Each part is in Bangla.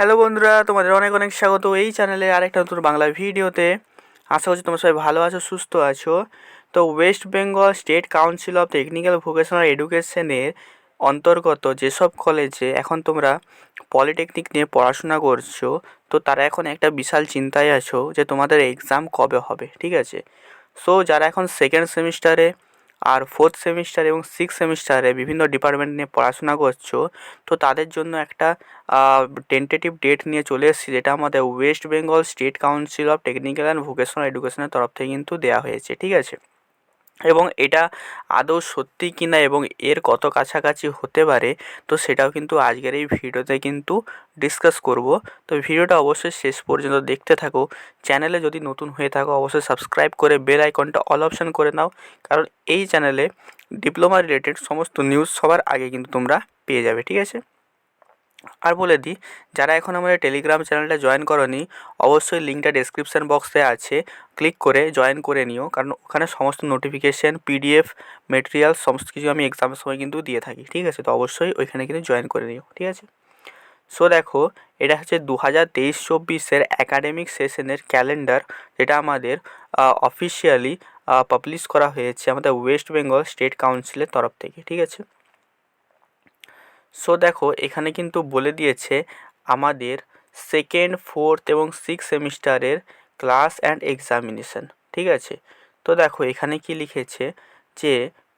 হ্যালো বন্ধুরা, তোমাদের অনেক অনেক স্বাগত এই চ্যানেলে আরেকটা নতুন বাংলা ভিডিওতে। আশা করছি তোমরা সবাই ভালো আছো, সুস্থ আছো। তো West Bengal State Council of Technical Vocational এডুকেশনের অন্তর্গত যেসব কলেজে এখন তোমরা পলিটেকনিক নিয়ে পড়াশোনা করছ, তো তারা এখন একটা বিশাল চিন্তায় আছো যে তোমাদের এক্সাম কবে হবে, ঠিক আছে? সো যারা এখন সেকেন্ড সেমিস্টারে আর ফোর্থ সেমিস্টার এবং সিক্স সেমিস্টারে বিভিন্ন ডিপার্টমেন্ট নিয়ে পড়াশোনা করছ, তো তাদের জন্য একটা টেন্টেটিভ ডেট নিয়ে চলে এসেছি, যেটা আমাদের West Bengal State Council of Technical and Vocational এডুকেশনের তরফ থেকে কিন্তু দেওয়া হয়েছে, ঠিক আছে? এবং এটা আদৌ সত্যি কি না এবং এর কত কাছাকাছি হতে পারে, তো সেটাও কিন্তু আজকের এই ভিডিওতে কিন্তু ডিসকাস করব। তো ভিডিওটা অবশ্যই শেষ পর্যন্ত দেখতে থাকো। চ্যানেলে যদি নতুন হয়ে থাকো, অবশ্যই সাবস্ক্রাইব করে বেল আইকনটা অল অপশান করে নাও। কারণ এই চ্যানেলে ডিপ্লোমা রিলেটেড সমস্ত নিউজ সবার আগে কিন্তু তোমরা পেয়ে যাবে, ঠিক আছে? আর বলে দিই, যারা এখন আমাদের টেলিগ্রাম চ্যানেলটা জয়েন করনি, অবশ্যই লিঙ্কটা ডেসক্রিপশান বক্সে আছে। ক্লিক করে জয়েন করে নিও, কারণ ওখানে সমস্ত নোটিফিকেশান পিডিএফ মেটেরিয়াল সমস্ত কিছু আমি এক্সামের সময় কিন্তু দিয়ে থাকি, ঠিক আছে? তো অবশ্যই ওইখানে কিন্তু জয়েন করে নিও, ঠিক আছে? সো দেখো, এটা হচ্ছে দু হাজার তেইশ চব্বিশের অ্যাকাডেমিক সেশনের ক্যালেন্ডার যেটা আমাদের অফিসিয়ালি পাবলিশ করা হয়েছে আমাদের ওয়েস্ট বেঙ্গল স্টেট কাউন্সিলের তরফ থেকে, ঠিক আছে? সো দেখো, এখানে কিন্তু বলে দিয়েছে আমাদের সেকেন্ড ফোর্থ এবং সিক্স সেমিস্টারের ক্লাস অ্যান্ড এক্সামিনেশান ঠিক আছে? তো দেখো, এখানে কি লিখেছে যে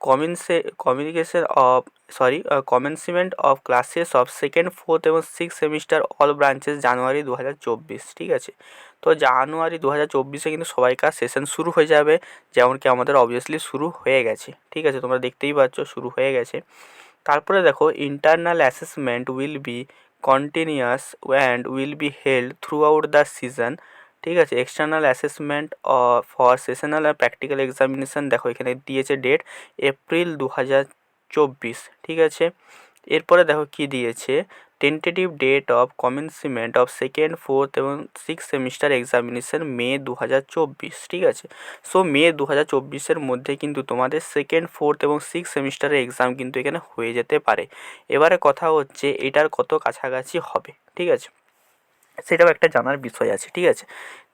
commence communication of sorry commencement of classes of second fourth এবং six semester all branches January দু হাজার চব্বিশ, ঠিক আছে? তো জানুয়ারি দু হাজার চব্বিশে কিন্তু সবাইকার সেশন শুরু হয়ে যাবে যেমন কি আমাদের অবভিয়াসলি শুরু হয়ে গেছে, ঠিক আছে? তোমরা দেখতেই পাচ্ছ, শুরু হয়ে গেছে। তারপরে দেখো internal assessment will be continuous and will be held throughout the season ঠিক আছে? এক্সটার্নাল অ্যাসেসমেন্ট ফর সেশনাল আর প্র্যাকটিক্যাল এক্সামিনেশান দেখো এখানে দিয়েছে ডেট এপ্রিল দু হাজার চব্বিশ, ঠিক আছে? এরপরে দেখো কি দিয়েছে? Tentative date of commencement of second fourth এবং সিক্স সেমিস্টার এক্সামিনেশন মে দু হাজার চব্বিশ ঠিক আছে? সো মে দু হাজার চব্বিশের মধ্যে কিন্তু তোমাদের সেকেন্ড ফোর্থ এবং সিক্স সেমিস্টারের এক্সাম কিন্তু এখানে হয়ে যেতে পারে। এবারে কথা হচ্ছে এটার কত কাছাকাছি হবে, ঠিক আছে? সেটাও একটা জানার বিষয় আছে, ঠিক আছে?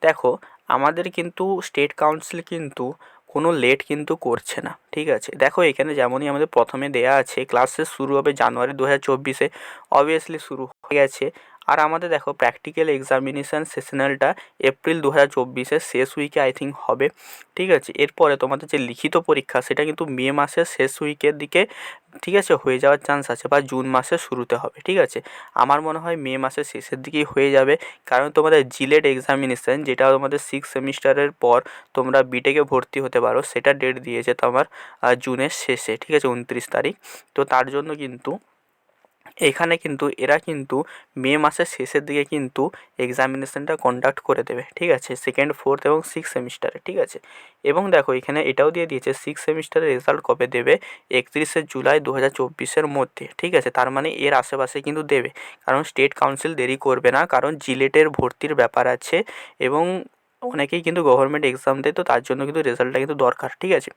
দেখো, আমাদের কিন্তু স্টেট কাউন্সিল কিন্তু কোনো লেট কিন্তু করছে না, ঠিক আছে? দেখো এখানে যেমনই আমাদের প্রথমে দেয়া আছে ক্লাসেস শুরু হবে জানুয়ারি দু হাজার চব্বিশে। অবভিয়াসলি শুরু হয়ে গেছে। আর আমাদের দেখো প্র্যাকটিক্যাল এক্সামিনেশান সেশনালটা এপ্রিল দু হাজার চব্বিশের শেষ উইকে আই থিঙ্ক হবে, ঠিক আছে? এরপরে তোমাদের যে লিখিত পরীক্ষা, সেটা কিন্তু মে মাসের শেষ উইকের দিকে, ঠিক আছে, হয়ে যাওয়ার চান্স আছে বা জুন মাসের শুরুতে হবে, ঠিক আছে? আমার মনে হয় মে মাসের শেষের দিকেই হয়ে যাবে, কারণ তোমাদের জিলেট এক্সামিনেশান যেটা তোমাদের সিক্স সেমিস্টারের পর তোমরা বিটেকে ভর্তি হতে পারো, সেটা ডেট দিয়েছে তোমার জুনের শেষে, ঠিক আছে, উনত্রিশ তারিখ। তো তার জন্য কিন্তু এখানে কিন্তু এরা কিন্তু মে মাসের শেষের দিকে কিন্তু এক্সামিনেশানটা কন্ডাক্ট করে দেবে, ঠিক আছে? সেকেন্ড ফোর্থ এবং সিক্স সেমিস্টারে ঠিক আছে? এবং দেখো, এখানে এটাও দিয়ে দিয়েছে সিক্স সেমিস্টারের রেজাল্ট কবে দেবে? একত্রিশে জুলাই দু হাজার চব্বিশের মধ্যে, ঠিক আছে? তার মানে এর আশেপাশে কিন্তু দেবে। কারণ স্টেট কাউন্সিল দেরি করবে না, কারণ জিলেটের ভর্তির ব্যাপার আছে এবং অনেকেই কিন্তু গভর্নমেন্ট এক্সাম দেয়, তো তার জন্য কিন্তু রেজাল্টটা কিন্তু দরকার, ঠিক আছে?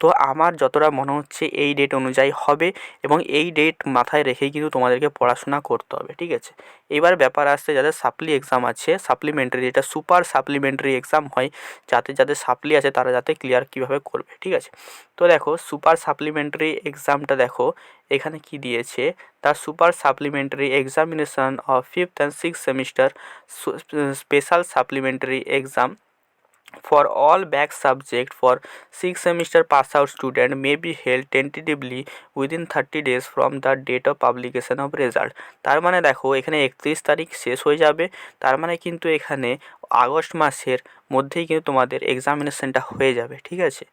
তো আমার যতটা মনে হচ্ছে এই ডেট অনুযায়ী হবে এবং এই ডেট মাথায় রেখেই কিন্তু তোমাদেরকে পড়াশোনা করতে হবে, ঠিক আছে? এবার ব্যাপার আসছে যাদের সাপ্লি এক্সাম আছে সাপ্লিমেন্টারি যেটা সুপার সাপ্লিমেন্টারি এক্সাম হয়, যাতে যাদের সাপ্লি আছে তারা যাতে ক্লিয়ার কীভাবে করবে, ঠিক আছে? তো দেখো সুপার সাপ্লিমেন্টারি এক্সামটা দেখো, এখানে কি দিয়েছে? The super supplementary examination of fifth and six semester special supplementary exam for all back subject for six semester pass out student may be held tentatively within thirty days from the date of publication of result তার মানে দেখো, এখানে একত্রিশ তারিখ শেষ হয়ে যাবে। তার মানে কিন্তু এখানে আগস্ট মাসের মধ্যেই কিন্তু তোমাদের এক্সামিনেশানটা হয়ে যাবে, ঠিক আছে?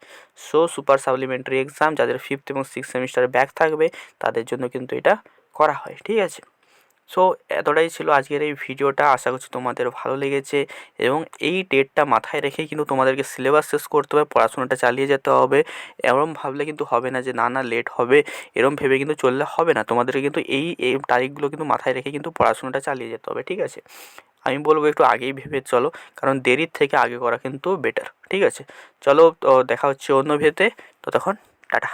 সো সুপার সাপ্লিমেন্টারি এক্সাম যাদের ফিফথ এবং সিক্স সেমিস্টার ব্যাক থাকবে, তাদের জন্য কিন্তু এটা করা হয়, ঠিক আছে? সো এতটাই ছিল আজকের এই ভিডিওটা। আশা করছি তোমাদের ভালো লেগেছে এবং এই ডেটটা মাথায় রেখে কিন্তু তোমাদেরকে সিলেবাস শেষ করতে হবে, পড়াশোনাটা চালিয়ে যেতে হবে। এরম ভাবলে কিন্তু হবে না যে, না না লেট হবে। এরম ভেবে কিন্তু চললে হবে না। তোমাদেরকে কিন্তু এই এই তারিখগুলো কিন্তু মাথায় রেখে কিন্তু পড়াশোনাটা চালিয়ে যেতে হবে, ঠিক আছে? আমি বলব একটু আগেই ভেবে চলো, কারণ দেরির থেকে আগে করা কিন্তু বেটার ঠিক আছে? চলো দেখা হচ্ছে অন্য ভেতে ততক্ষণ, টাটা।